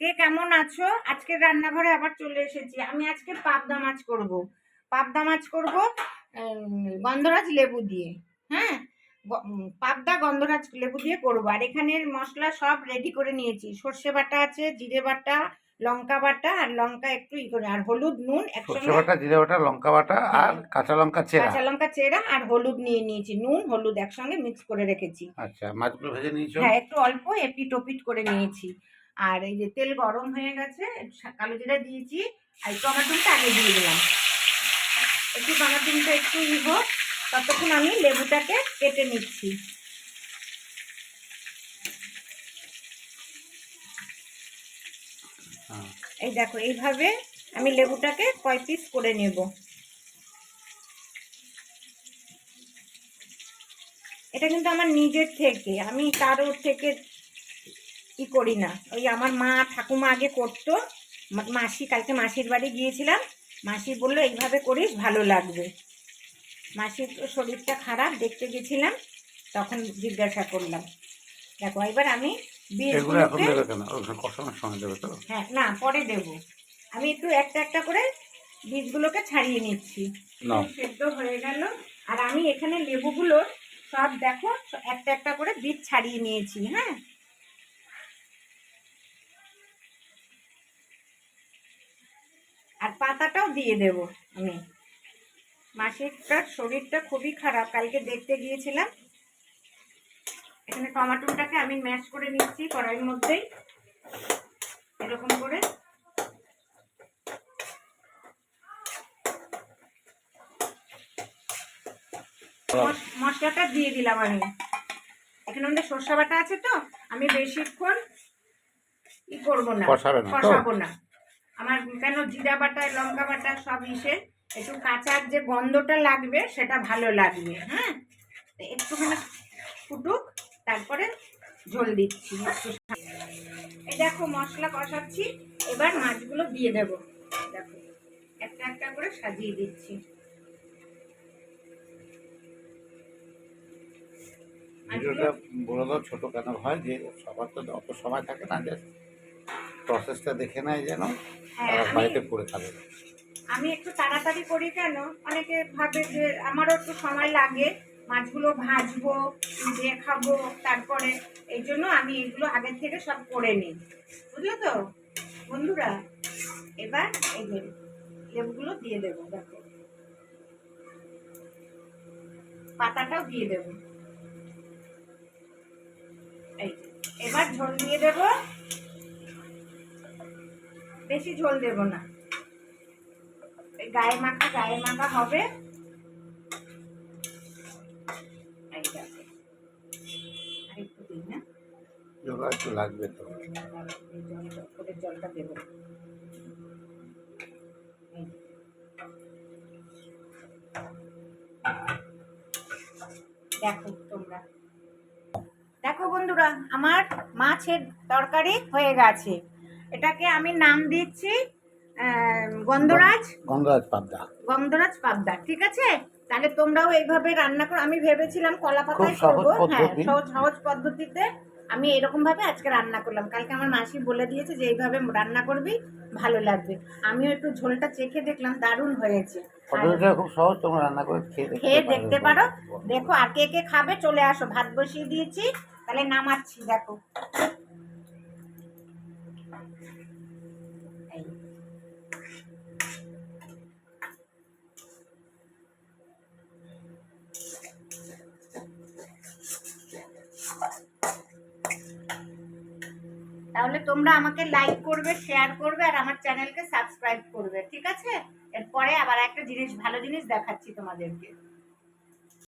কে কেমন আছো? আজকে রান্নাঘরে আবার চলে এসেছি। আমি আজকে পাবদা মাছ করব। পাবদা মাছ করব গন্ধরাজ লেবু দিয়ে। হ্যাঁ? পাবদা গন্ধরাজ লেবু দিয়ে করব। আর এখানের মশলা সব রেডি করে নিয়েছি। সর্ষে বাটা আছে জিরে বাটা লঙ্কা বাটা আর লঙ্কা একটু ই করে আর হলুদ নুন সর্ষে বাটা জিরে বাটা লঙ্কা বাটা আর কাঁচা লঙ্কা চেরা। কাঁচা লঙ্কা চেরা আর হলুদ নিয়ে নিয়েছি। নুন হলুদ একসঙ্গে মিক্স করে রেখেছি। আচ্ছা মাছগুলো ভেজে নিয়েছো? হ্যাঁ একটু অল্প এপিট ওপিট করে নিয়েছি। আর এই যে তেল গরম হয়ে গেছে কালো জিরা দিয়েছি, আর আমার টমাটোটা আগে দিয়ে দিলাম একটু টমাটোটা একটু ই হোক, ততক্ষণ আমি লেবুটাকে কেটে নিচ্ছি। এই দেখো, এইভাবে আমি লেবুটাকে কয় পিস করে নেব এটা কিন্তু আমার নিজের থেকে, আমি কারোর থেকে ই করি না? ওই আমার মা ঠাকুমা আগে করতো। মাসি কালকে মাসির বাড়ি গিয়েছিলাম। মাসি বলল এইভাবে করিস ভালো লাগবে। মাসির তো শরীরটা খারাপ দেখতে গেছিলাম তখন জিজ্ঞাসা করলাম। দেখো এবার আমি হ্যাঁ না পরে দেব। আমি একটু একটা একটা করে বীজগুলোকে ছাড়িয়ে নিচ্ছি। সেদ্ধ হয়ে গেল। আর আমি এখানে লেবুগুলো সব দেখো একটা একটা করে বীজ ছাড়িয়ে নিয়েছি হ্যাঁ? আর পাতাটাও দিয়ে দেব আমি। মাসিরটার শরীরটা খুবই খারাপ কালকে দেখতে গিয়েছিলাম। এখানে টমাটোটাকে আমি ম্যাশ করে নিচ্ছি কড়াইয়ের মধ্যেই। এরকম করে। মশলাটা দিয়ে দিলাম আমি। এখানে আমাদের সর্ষে বাটা আছে তো আমি বেশিক্ষণ ই করব না কষাবে কষাবো না। আমার কেন জিরা বাটা, লঙ্কা বাটা সব ইসে, একটু কাঁচার যে গন্ধটা লাগবে, সেটা ভালো লাগবে হ্যাঁ? একটুখানি ফুটুক, তারপরে ঝোল দিচ্ছি এই দেখো মশলা কষাচ্ছি, এবার মাছগুলো দিয়ে দেব। দেখো, একটা একটা করে সাজিয়ে দিচ্ছি। দাও ছোট কেন হয়, যে সবার তো অত সময় থাকে না, যে প্রসেসটা দেখে নেয় যেন হ্যাঁ তারা বাড়িতে করে খাবে আমি একটু তাড়াতাড়ি করি কেন? অনেকে ভাবে যে আমারও একটু সময় লাগে মাছগুলো ভাজবো দিয়ে খাব তারপরে এই জন্য আমি এগুলো আগের থেকে সব করে নিই। বুঝলে তো? বন্ধুরা এবার এই লেবুগুলো দিয়ে দেবো দেখো। পাতাটাও দিয়ে দেবো। এই এবার ঝোল দিয়ে দেবো। বেশি ঝোল দেবো না। গায়ে মাখা গায়ে মাখা হবে। জল একটু লাগবে তো। জলটা দেবো। দেখো তোমরা। দেখো বন্ধুরা আমার মাছের তরকারি হয়ে গেছে। এটাকে আমি নাম দিচ্ছি গন্ধরাজ। গন্ধরাজ পাবদা। গন্ধরাজ পাবদা ঠিক আছে? তাহলে তোমরাও এইভাবে রান্না করো। আমি ভেবেছিলাম কলা পাতায় সহজ করব। হ্যাঁ সহজ সহজ পদ্ধতিতে আমি এরকম ভাবে আজকে রান্না করলাম। কালকে আমার মাসি বলে দিয়েছে যে এইভাবে রান্না করবি ভালো লাগবে। আমিও একটু ঝোলটা চেখে দেখলাম দারুণ হয়েছে। খুব সহজ তোমরা রান্না করে খেয়ে দেখতে পারো। দেখো আর কে কে খাবে চলে আসো। ভাত বসিয়ে দিয়েছি। তাহলে নামাচ্ছি দেখো। তাহলে তোমরা আমাকে লাইক করবে শেয়ার করবে আর আমার চ্যানেলকে সাবস্ক্রাইব করবে, ঠিক আছে? এরপরে আবার একটা জিনিস, ভালো জিনিস দেখাচ্ছি তোমাদেরকে।